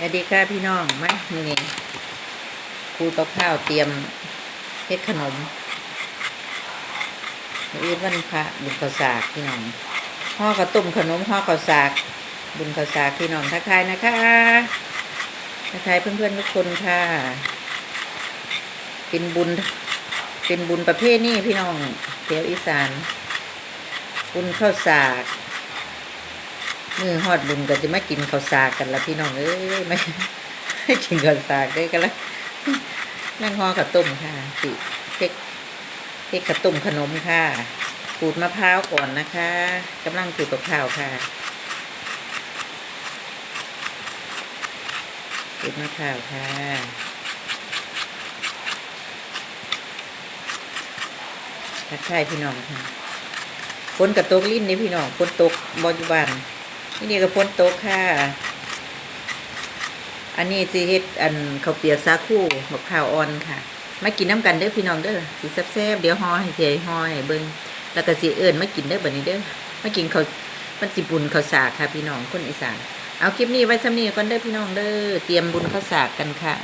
สวัสดีค่ะพี่น้องมานี่นี่ครูกับข้าวเตรียมเฮ็ดขนมอื่นวันพระบุญข้าวสากพี่น้องห่อข้าวต้มขนมห่อข้าวสากบุญข้าวสากพี่น้องทักทายนะคะทักทายเพื่อนๆทุกคนค่ะเป็นบุญเป็นบุญประเภทนี้พี่น้องแถวอีสานบุญข้าวสาก มือฮอดบุญก็จะไม่กินข้าวสากกันละพี่น้องเอ้ยไม่ไม่กินข้าวสากได้กันละนั่งห่อข้าวต้มค่ะสิเทคเทคข้าวต้มขนมค่ะขูดมะพร้าวก่อนนะคะกำลังขูดมะพร้าวค่ะขูดมะพร้าวค่ะทักทายพี่น้องค่ะฝนกับตกลิ้นนี่พี่น้องฝนตกบอยุบาน นี่นี่ก็ฝนโต๊ะค่ะ อันนี้สิเฮ็ดอันข้าวเปียกสาคูมะพร้าวอ่อนค่ะ มากินน้ำกันเด้อพี่น้องเด้อสีแซ่บๆเดี๋ยวห่อให้เทยห่อให้เบิ้งแล้วก็สีเอิญมากินเด้อแบบนี้เด้อมากินข้าวมันสิบุญข้าวสากค่ะ พี่น้องคนอีสานเอาคลิปนี้ไว้ซ้ำนี้ก่อนเด้อพี่น้องเด้อเตรียมบุญข้าวสากกันค่ะ